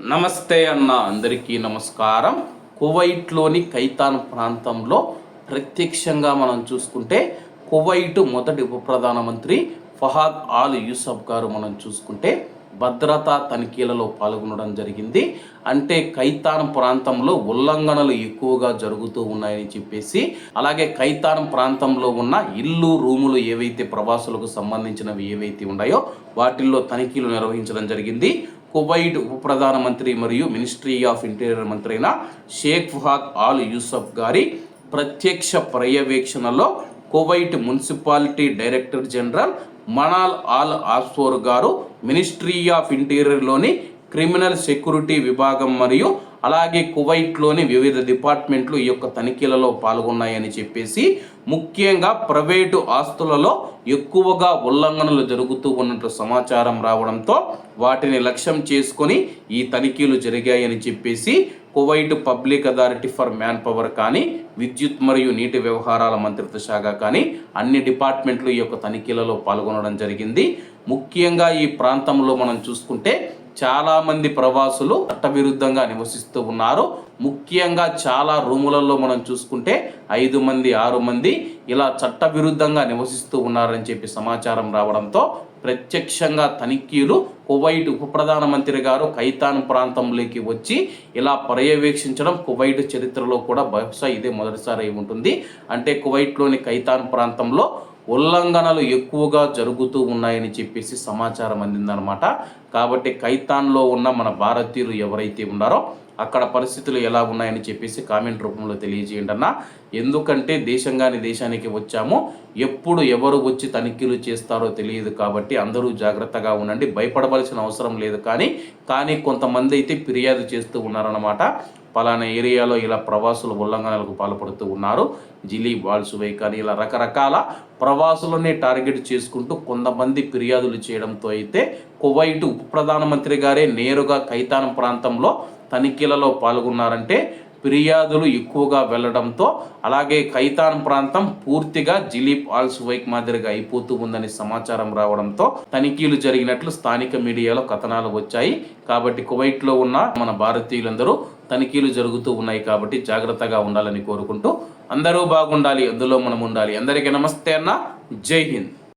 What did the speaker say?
నమస్తే అన్న అందరికీ నమస్కారం. కువైట్లోని కైతాన్ ప్రాంతంలో ప్రత్యక్షంగా మనం చూసుకుంటే కువైట్ మొదటి ఉప ప్రధానమంత్రి ఫహాద్ ఆల్ యూసఫ్ గారు మనం చూసుకుంటే భద్రతా తనిఖీలలో పాల్గొనడం జరిగింది. అంటే కైతాన్ ప్రాంతంలో ఉల్లంఘనలు ఎక్కువగా జరుగుతూ ఉన్నాయని చెప్పేసి అలాగే కైతాన్ ప్రాంతంలో ఉన్న ఇల్లు రూములు ఏవైతే ప్రవాసులకు సంబంధించినవి ఏవైతే ఉన్నాయో వాటిల్లో తనిఖీలు నిర్వహించడం జరిగింది. కువైట్ ఉప ప్రధానమంత్రి మరియు మినిస్ట్రీ ఆఫ్ ఇంటీరియర్ మంత్రి అయిన షేక్ ఫుహాద్ ఆల్ యూసఫ్ గారి ప్రత్యక్ష పర్యవేక్షణలో Kuwait municipality director general Manal Al Asfour గారు మినిస్ట్రీ ఆఫ్ ఇంటీరియర్లోని క్రిమినల్ సెక్యూరిటీ విభాగం మరియు అలాగే కువైట్లోని వివిధ డిపార్ట్మెంట్లు ఈ యొక్క తనిఖీలలో పాల్గొన్నాయని చెప్పేసి ముఖ్యంగా ప్రైవేటు ఆస్తులలో ఎక్కువగా ఉల్లంఘనలు జరుగుతూ ఉన్నట్టు సమాచారం రావడంతో వాటిని లక్ష్యం చేసుకొని ఈ తనిఖీలు జరిగాయని చెప్పేసి Kuwait public authority for manpower కానీ విద్యుత్ మరియు నీటి వ్యవహారాల మంత్రిత్వ శాఖ కానీ అన్ని డిపార్ట్మెంట్లు ఈ యొక్క తనిఖీలలో పాల్గొనడం జరిగింది. ముఖ్యంగా ఈ ప్రాంతంలో మనం చూసుకుంటే చాలామంది ప్రవాసులు చట్టవిరుద్ధంగా నివసిస్తూ ఉన్నారు. ముఖ్యంగా చాలా రూములలో మనం చూసుకుంటే ఐదు మంది ఆరు మంది ఇలా చట్టవిరుద్ధంగా నివసిస్తూ ఉన్నారని చెప్పి సమాచారం రావడంతో ప్రత్యక్షంగా తనిఖీలు కువైట్ ఉప ప్రధానమంత్రి గారు కైతాన్ ప్రాంతంలోకి వచ్చి ఇలా పర్యవేక్షించడం కువైట్ చరిత్రలో కూడా బహుశా ఇదే మొదటిసారి అయి ఉంటుంది. అంటే కువైట్లోని కైతాన్ ప్రాంతంలో ఉల్లంఘనలు ఎక్కువగా జరుగుతూ ఉన్నాయని చెప్పేసి సమాచారం అందిందనమాట కాబట్టి కైతాన్లో ఉన్న మన భారతీయులు ఎవరైతే ఉన్నారో అక్కడ పరిస్థితులు ఎలా ఉన్నాయని చెప్పేసి కామెంట్ రూపంలో తెలియజేయండి అన్న. ఎందుకంటే దేశంగాని దేశానికి వచ్చాము. ఎప్పుడు ఎవరు వచ్చి తనిఖీలు చేస్తారో తెలియదు కాబట్టి అందరూ జాగ్రత్తగా ఉండండి. భయపడవలసిన అవసరం లేదు కానీ కానీ కొంతమంది అయితే ఫిర్యాదు చేస్తూ ఉన్నారన్నమాట. పలానా ఏరియాలో ఇలా ప్రవాసులు ఉల్లంఘనలకు పాల్పడుతూ ఉన్నారు. జిలీ బాల్సువై కానీ ఇలా రకరకాల ప్రవాసులనే టార్గెట్ చేసుకుంటూ కొంతమంది ఫిర్యాదులు చేయడంతో అయితే కువైట్ ఉప ప్రధానమంత్రి గారే నేరుగా కైతాన్ ప్రాంతంలో తనిఖీలలో పాల్గొన్నారంటే ఫిర్యాదులు ఎక్కువగా వెళ్ళడంతో అలాగే కైతాన్ ప్రాంతం పూర్తిగా జిలీప్ ఆల్స్ వైక్ మాదిరిగా అయిపోతూ ఉందని సమాచారం రావడంతో తనిఖీలు జరిగినట్లు స్థానిక మీడియాలో కథనాలు వచ్చాయి. కాబట్టి కువైట్లో ఉన్న మన భారతీయులందరూ తనిఖీలు జరుగుతూ ఉన్నాయి కాబట్టి జాగ్రత్తగా ఉండాలని కోరుకుంటూ అందరూ బాగుండాలి అందులో మనం ఉండాలి. అందరికీ నమస్తే అన్న. జై హింద్.